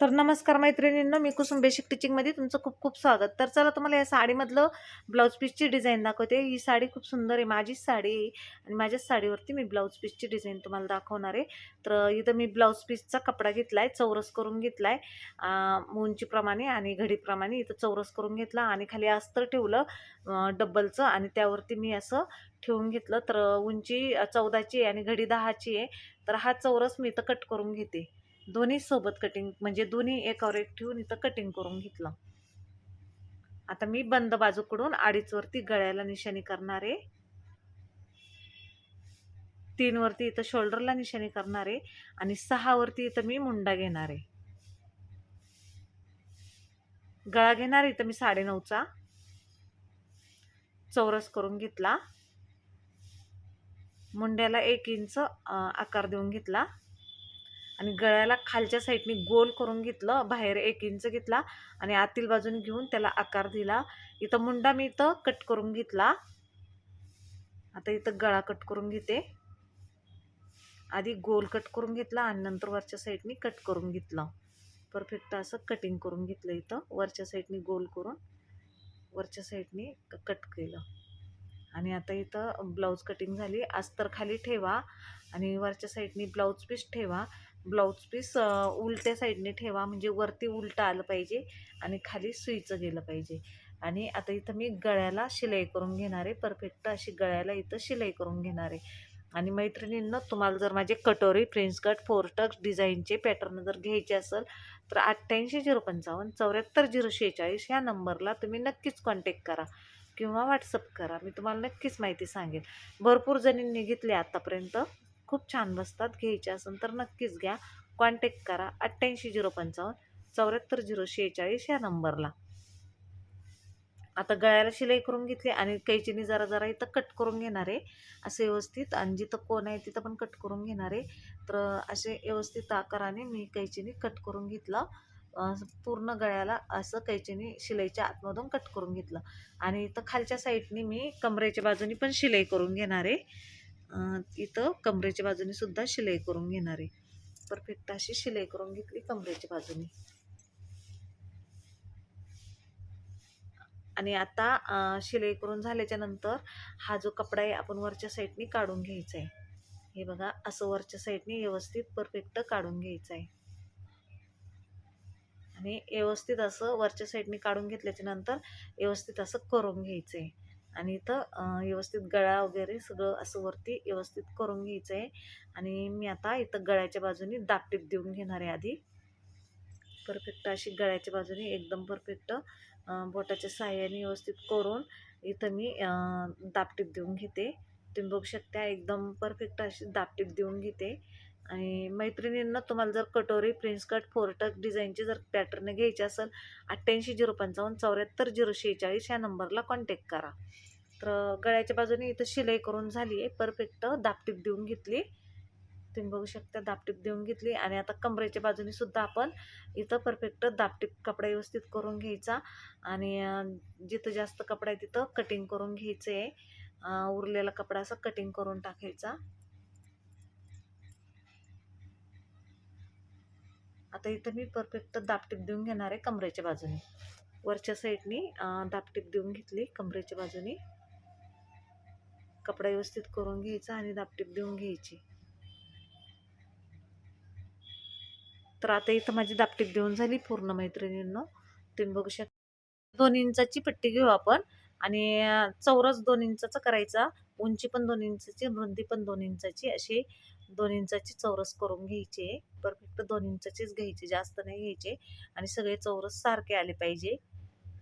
तर नमस्कार मैत्रिणींनो मी कुसुम बेसिक टिचिंगमध्ये तुमचं खूप खूप स्वागत. तर चला तुम्हाला या साडीमधलं ब्लाऊज पीसची डिझाईन दाखवते. ही साडी खूप सुंदर आहे माझीच साडी आहे आणि माझ्याच साडीवरती मी ब्लाऊज पीसची डिझाईन तुम्हाला दाखवणार आहे. तर इथं मी ब्लाऊज पीसचा कपडा घेतला आहे चौरस करून घेतला आहे उंचीप्रमाणे आणि घडीप्रमाणे इथं चौरस करून घेतला आणि खाली अस्तर ठेवलं डब्बलचं आणि त्यावरती मी असं ठेवून घेतलं. तर उंची चौदाची आहे आणि घडी दहाची आहे. तर हा चौरस मी इथं कट करून घेते. दोन्ही सोबत कटिंग म्हणजे दोन्ही एकावर एक ठेवून इथं कटिंग करून घेतलं. आता मी बंद बाजूकडून अडीचवरती गळ्याला निशाणी करणार आहे. तीनवरती इथं शोल्डरला निशाणी करणार आहे आणि सहावरती इथं मी मुंडा घेणार आहे. गळा घेणार इथं मी साडेनऊचा चौरस करून घेतला. मुंड्याला एक इंच आकार देऊन घेतला. आणि गळ्याला खालच्या साईडने गोल करून घेतलं बाहेर एक इंच घेतला आणि आतील बाजून घेऊन त्याला आकार दिला. इथं मुंडा मी इथं कट करून घेतला. आता इथं गळा कट करून घेते. आधी गोल कट करून घेतला आणि नंतर वरच्या साईडनी कट करून घेतलं. परफेक्ट असं कटिंग करून घेतलं इथं. वरच्या साईडनी गोल करून वरच्या साईडनी कट केलं. आणि आता इथं ब्लाऊज कटिंग झाली. अस्तर खाली ठेवा आणि वरच्या साईडनी ब्लाऊज पीस ठेवा. ब्लाऊज पीस उलट्या साईडने ठेवा म्हणजे वरती उलटं आलं पाहिजे आणि खाली सुईचं गेलं पाहिजे. आणि आता इथं मी गळ्याला शिलाई करून घेणार आहे. परफेक्ट अशी गळ्याला इथं शिलाई करून घेणार आहे. आणि मैत्रिणींना तुम्हाला जर माझे katori prince cut four tucks डिझाईनचे पॅटर्न जर घ्यायचे असेल तर अठ्ठ्याऐंशी झिरो पंचावन्न चौऱ्याहत्तर झिरो शेहेचाळीस ह्या नंबरला तुम्ही नक्कीच कॉन्टॅक्ट करा किंवा व्हॉट्सअप करा. मी तुम्हाला नक्कीच माहिती सांगेल भरपूर जणींनी घेतले आत्तापर्यंत खूप छान बसतात घ्यायचे असेल तर नक्कीच घ्या. कॉन्टॅक्ट करा. अठ्ठ्याऐंशी झिरो पंचावन्न चौऱ्याहत्तर झिरो शेहेचाळीस या नंबरला. आता गळ्याला शिलाई करून घेतली आणि कैचीनी जरा जरा इथं कट करून घेणार आहे. असे व्यवस्थित आणि जिथं कोण आहे तिथं पण कट करून घेणार आहे. तर असे व्यवस्थित आकाराने मी कैचीनी कट करून घेतलं. पूर्ण गळ्याला असं कैचीने शिलाईच्या आतमधून कट करून घेतलं. आणि इथं खालच्या साईडने मी कमरेच्या बाजूनी पण शिलाई करून घेणार आहे. इथं कमरेच्या बाजूने सुद्धा शिलाई करून घेणार आहे. परफेक्ट अशी शिलाई करून घेतली कमरेच्या बाजूने. आणि आता शिलाई करून झाल्याच्यानंतर हा जो कपडा आहे आपण वरच्या साईडने काढून घ्यायचा आहे. हे बघा असं वरच्या साईडने व्यवस्थित परफेक्ट काढून घ्यायचं आहे. आणि व्यवस्थित असं वरच्या साईडने काढून घेतल्याच्या नंतर व्यवस्थित असं करून घ्यायचं आहे. आणि इथं व्यवस्थित गळा वगैरे सगळं असं वरती व्यवस्थित करून घ्यायचं आहे आणि मी आता इथं गळ्याच्या बाजूने दापटीप देऊन घेणार आहे आधी. परफेक्ट अशी गळ्याच्या बाजूने एकदम परफेक्ट बोटाच्या सहाय्याने व्यवस्थित करून इथं मी दापटीप देऊन घेते. तुम्ही बघू शकता एकदम परफेक्ट अशी दापटीप देऊन घेते. आणि मैत्रिणींना तुम्हाला जर कटोरी प्रिन्स कट फोरटक डिझाईनचे जर पॅटर्न घ्यायचे असेल अठ्ठ्याऐंशी झिरो पंचावन्न चौऱ्याहत्तर झिरो शेहेचाळीस ह्या नंबरला कॉन्टॅक्ट करा. तर गळ्याच्या बाजूने इथं शिलाई करून झाली आहे. परफेक्ट दापटीप देऊन घेतली. तुम्ही बघू शकता दापटीप देऊन घेतली. आणि आता कमरेच्या बाजूने सुद्धा आपण इथं परफेक्ट दापटीप कपडा व्यवस्थित करून घ्यायचा. आणि जिथं जास्त कपडा आहे तिथं कटिंग करून घ्यायचं आहे. उरलेला कपडा असा कटिंग करून टाकायचा. आता इथं मी परफेक्ट दापटीप देऊन घेणार आहे कमरेच्या बाजूने. वरच्या साईडनी दापटीप देऊन घेतली कमरेच्या बाजूने. कपडा व्यवस्थित करून घ्यायचा आणि दापटीप देऊन घ्यायची. तर आता इथं माझी दापटीप देऊन झाली पूर्ण मैत्रिणींनो. तुम्ही बघू शकता. दोन इंचाची पट्टी घेऊ आपण. आणि चौरस दोन इंचाचा करायचा. उंची पण दोन इंचाची रुंदी पण दोन इंचाची. अशी दोन इंचाची चौरस करून घ्यायचे. परफेक्ट दोन इंचाचीच घ्यायचे जास्त नाही घ्यायचे. आणि सगळे चौरस सारखे आले पाहिजे.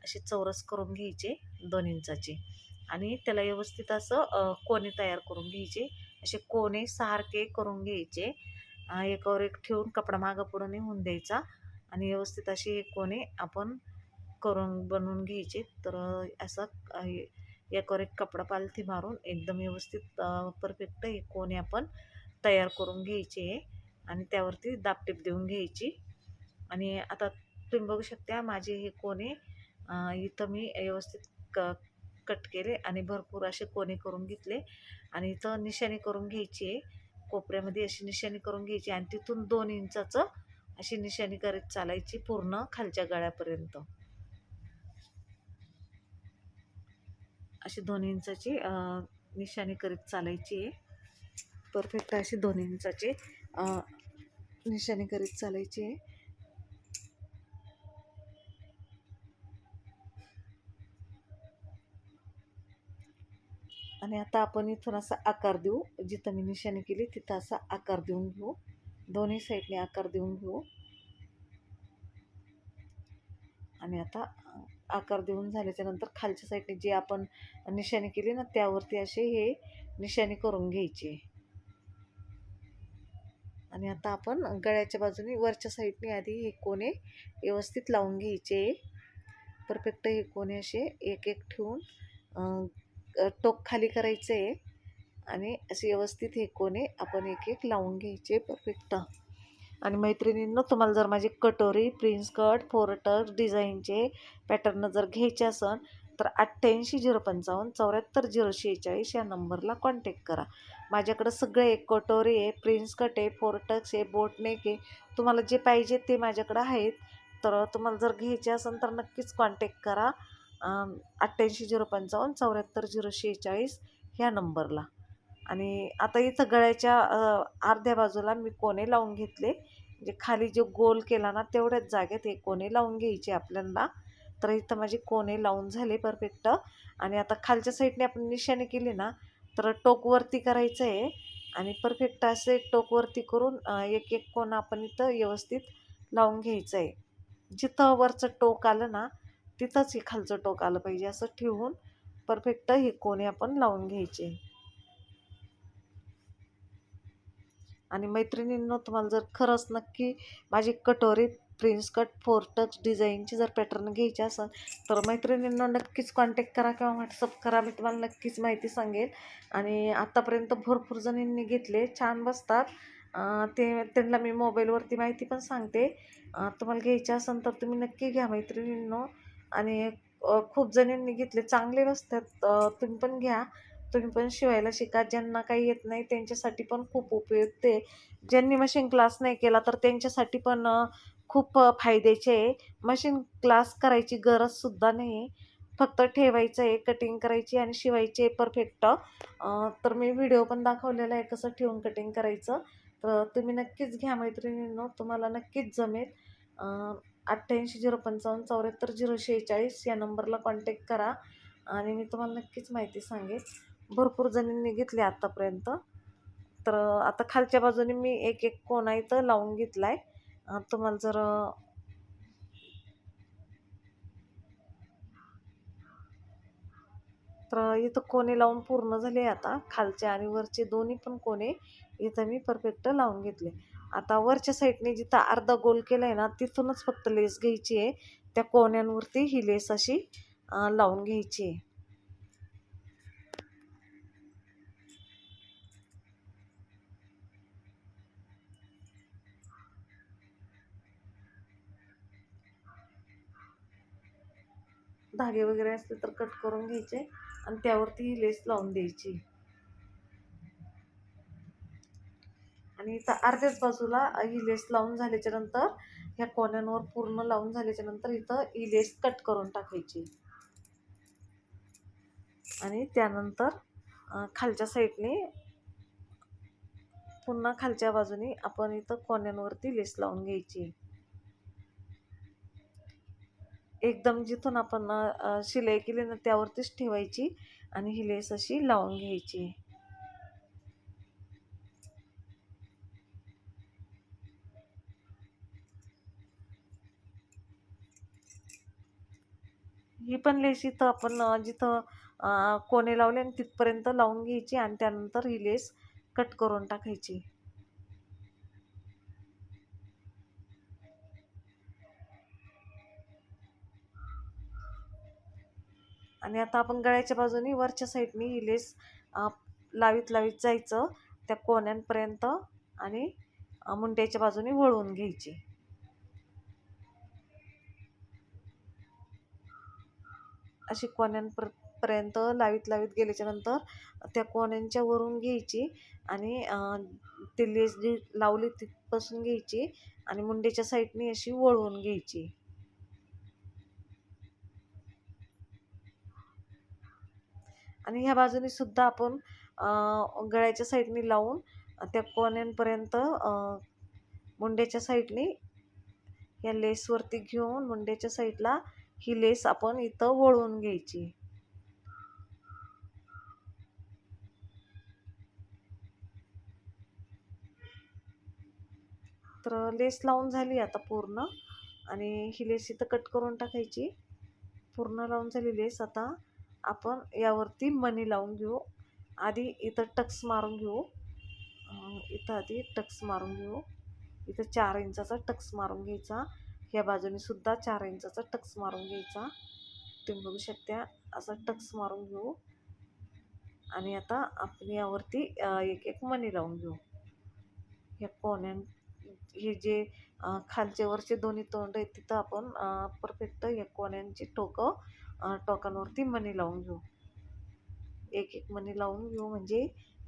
असे चौरस करून घ्यायचे दोन इंचाचे. आणि त्याला व्यवस्थित असं कोणे तयार करून घ्यायचे. असे कोणे सारखे करून घ्यायचे. एकावर एक ठेवून कपडा मागं पुढं नाही होऊन द्यायचा आणि व्यवस्थित असे हे कोणे आपण करून बनवून घ्यायचे. तर असं एकावर एक कपडा पालथी मारून एकदम व्यवस्थित परफेक्ट हे कोणे आपण तयार करून घ्यायचे आणि त्यावरती दापटीप देऊन घ्यायची. आणि आता तुम्ही बघू शकता माझे हे कोणे इथं मी व्यवस्थित क कट केले आणि भरपूर असे कोणे करून घेतले. आणि इथं निशाणी करून घ्यायची आहे. कोपऱ्यामध्ये अशी निशाणी करून घ्यायची आणि तिथून दोन इंचाचं अशी निशाणी करीत चालायची पूर्ण खालच्या गळ्यापर्यंत. अशी दोन इंचाची निशाणी करीत चालायची आहे. परफेक्ट अशी दोन इंचाची निशाणी करीत चालायची आहे. आणि आता आपण इथून असा आकार देऊ. जिथं मी निशाणी केली तिथं असा आकार देऊन घेऊ. दोन्ही साईडने आकार देऊन घेऊ. आणि आता आकार देऊन झाल्याच्यानंतर खालच्या साईडने जे आपण निशाणी केली ना त्यावरती असे हे निशाणी करून घ्यायची. आणि आता आपण गळ्याच्या बाजूने वरच्या साईडने आधी हे कोणे व्यवस्थित लावून घ्यायचे. परफेक्ट हे कोणे असे एक एक ठेवून टोक खाली करायचं आहे आणि असे व्यवस्थित हे कोणे आपण एक एक लावून घ्यायचे परफेक्ट आणि मैत्रिणींना तुम्हाला जर माझी कटोरी प्रिन्स कट फोर डिझाईनचे पॅटर्न जर घ्यायचे असन तर अठ्ठ्याऐंशी झिरो पंचावन्न चौऱ्याहत्तर झिरो शेहेचाळीस या नंबरला कॉन्टॅक्ट करा. माझ्याकडं सगळे एक कटोरी आहे प्रिन्स कट आहे फोर टक्स आहे बोटनेक आहे. तुम्हाला जे पाहिजे ते माझ्याकडं आहेत. तर तुम्हाला जर घ्यायचे असेल तर नक्कीच कॉन्टॅक्ट करा. अठ्ठ्याऐंशी झिरो पंचावन्न चौऱ्याहत्तर झिरो शेहेचाळीस ह्या नंबरला. आणि आता इथं गळ्याच्या अर्ध्या बाजूला मी कोणे लावून घेतले. म्हणजे खाली जो गोल केला ना तेवढ्याच जागेत हे कोणे लावून घ्यायचे आपल्याला तर इथं माझे कोणे लावून झाले परफेक्ट. आणि आता खालच्या साईडने आपण निशाणी केली ना तर टोकवरती करायचं आहे आणि परफेक्ट असे टोकवरती करून एक एक कोण आपण इथं व्यवस्थित लावून घ्यायचं आहे जिथं वरचं टोक आलं ना तिथंच हे खालचं टोक आलं पाहिजे असं ठेवून परफेक्ट हे कोणे आपण लावून घ्यायचे. आणि मैत्रिणींनो तुम्हाला जर खरंच नक्की माझी katori prince cut four touch डिझाईनची जर पॅटर्न घ्यायची असेल तर मैत्रिणींनो नक्कीच कॉन्टॅक्ट करा किंवा व्हॉट्सअप करा. मी तुम्हाला नक्कीच माहिती सांगेल. आणि आत्तापर्यंत भरपूर जणींनी घेतले छान बसतात. ते त्यांना मी मोबाईलवरती माहिती पण सांगते. तुम्हाला घ्यायची असेल तर तुम्ही नक्की घ्या मैत्रिणींनो. आणि खूप जणींनी घेतले. चांगले नसतात तुम्ही पण घ्या. तुम्ही पण शिवायला शिका. ज्यांना काही येत नाही त्यांच्यासाठी पण खूप उपयुक्त आहे. ज्यांनी मशीन क्लास नाही केला तर त्यांच्यासाठी पण खूप फायद्याचे आहे. मशीन क्लास करायची गरजसुद्धा नाही फक्त ठेवायचं आहे कटिंग करायची आणि शिवायची आहे परफेक्ट तर मी व्हिडिओ पण दाखवलेला आहे कसं ठेवून कटिंग करायचं. तर तुम्ही नक्कीच घ्या मैत्रिणींनो. तुम्हाला नक्कीच जमेल. अठ्ठ्याऐंशी झिरो पंचावन्न चौऱ्याहत्तर झिरो शेहेचाळीस या नंबरला कॉन्टॅक्ट करा. आणि मी तुम्हाला नक्कीच माहिती सांगेन. भरपूर जणींनी घेतली आत्तापर्यंत तर आता खालच्या बाजूने मी एक एक कोणा इथं लावून घेतला आहे तुम्हाला जर तर इथं कोणे लावून पूर्ण झाले आता. खालचे आणि वरचे दोन्ही पण कोणे इथं मी परफेक्ट लावून घेतले. आता वरच्या साईडने जिथं अर्धा गोल केला आहे ना तिथूनच फक्त लेस घ्यायची आहे. त्या कोण्यांवरती ही लेस अशी लावून घ्यायची आहे. धागे वगैरे असले तर कट करून घ्यायचे आणि त्यावरती ही लेस लावून द्यायची. आणि इथं अर्ध्याच बाजूला ही लेस लावून झाल्याच्यानंतर ह्या कोण्यांवर पूर्ण लावून झाल्याच्यानंतर इथं ही लेस कट करून टाकायची. आणि त्यानंतर खालच्या साईडने पुन्हा खालच्या बाजूने आपण इथं कोण्यांवरती लेस लावून घ्यायची. एकदम जिथून आपण शिलाई केली ना त्यावरतीच ठेवायची आणि ही लेस अशी लावून घ्यायची. ही पण लेस इथं आपण जिथं कोणे लावले आणि तिथपर्यंत लावून घ्यायची आणि त्यानंतर ही लेस कट करून टाकायची. आणि आता आपण गळ्याच्या बाजूने वरच्या साईडनी ही लेस लावीत लावीत जायचं त्या कोण्यांपर्यंत आणि मुंड्याच्या बाजूने वळवून घ्यायची. अशी कोण्यांपर पर्यंत लावीत लावीत गेल्याच्यानंतर त्या कोण्यांच्या वरून घ्यायची आणि ती ते लेस जी लावली तिथपासून घ्यायची आणि मुंडेच्या साईडने अशी वळवून घ्यायची. आणि ह्या बाजूने सुद्धा आपण गळ्याच्या साईडने लावून त्या कोण्यांपर्यंत मुंड्याच्या साईडने या लेसवरती घेऊन मुंड्याच्या साईडला ही लेस आपण इथं वळवून घ्यायची. तर लेस लावून झाली आता पूर्ण. आणि ही लेस इथं कट करून टाकायची. पूर्ण लावून झाली लेस. आता आपण यावरती मनी लावून घेऊ. आधी इथं टक्स मारून घेऊ. इथं आधी टक्स मारून घेऊ. इथं चार इंचाचा टक्स मारून घ्यायचा. ह्या बाजूने सुद्धा चार इंचाचा टक्स मारून घ्यायचा. तुम्ही बघू शकता असा टक्स मारून घेऊ. आणि आता आपण यावरती एक एक मणी लावून घेऊ. ह्या कोण्या हे जे खालचे वरचे दोन्ही तोंड आहेत तिथं आपण परफेक्ट या कोण्यांची टोकं टोकांवरती मणी लावून घेऊ. एक एक मणी लावून घेऊ म्हणजे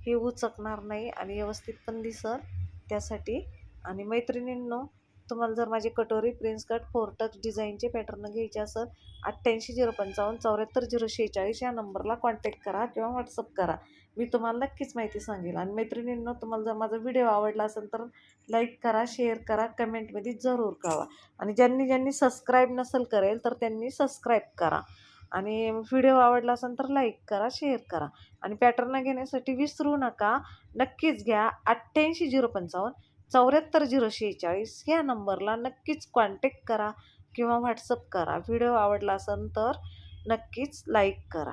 हे उचकणार नाही आणि व्यवस्थित पण दिसत त्यासाठी. आणि मैत्रिणींनो तुम्हाला जर माझी katori prince cut four touch डिझाईनचे पॅटर्न घ्यायचे असेल अठ्ठ्याऐंशी झिरो पंचावन्न चौऱ्याहत्तर झिरो शेहेचाळीस या नंबरला कॉन्टॅक्ट करा किंवा व्हॉट्सअप करा. मी तुम्हाला नक्कीच माहिती सांगेल. आणि मैत्रिणींनो तुम्हाला जर माझा व्हिडिओ आवडला असेल तर लाईक करा शेअर करा कमेंटमध्ये जरूर कळवा. आणि ज्यांनी ज्यांनी सबस्क्राईब नसेल करेल तर त्यांनी सबस्क्राईब करा. आणि व्हिडिओ आवडला असेल तर लाईक करा शेअर करा. आणि पॅटर्न घेण्यासाठी विसरू नका. नक्कीच घ्या अठ्ठ्याऐंशी झिरो पंचावन्न चौऱ्याहत्तर झिरो शेहेचाळीस ह्या नंबरला नक्कीच कॉन्टॅक्ट करा किंवा व्हॉट्सअप करा. व्हिडिओ आवडला असेल तर नक्कीच लाईक करा.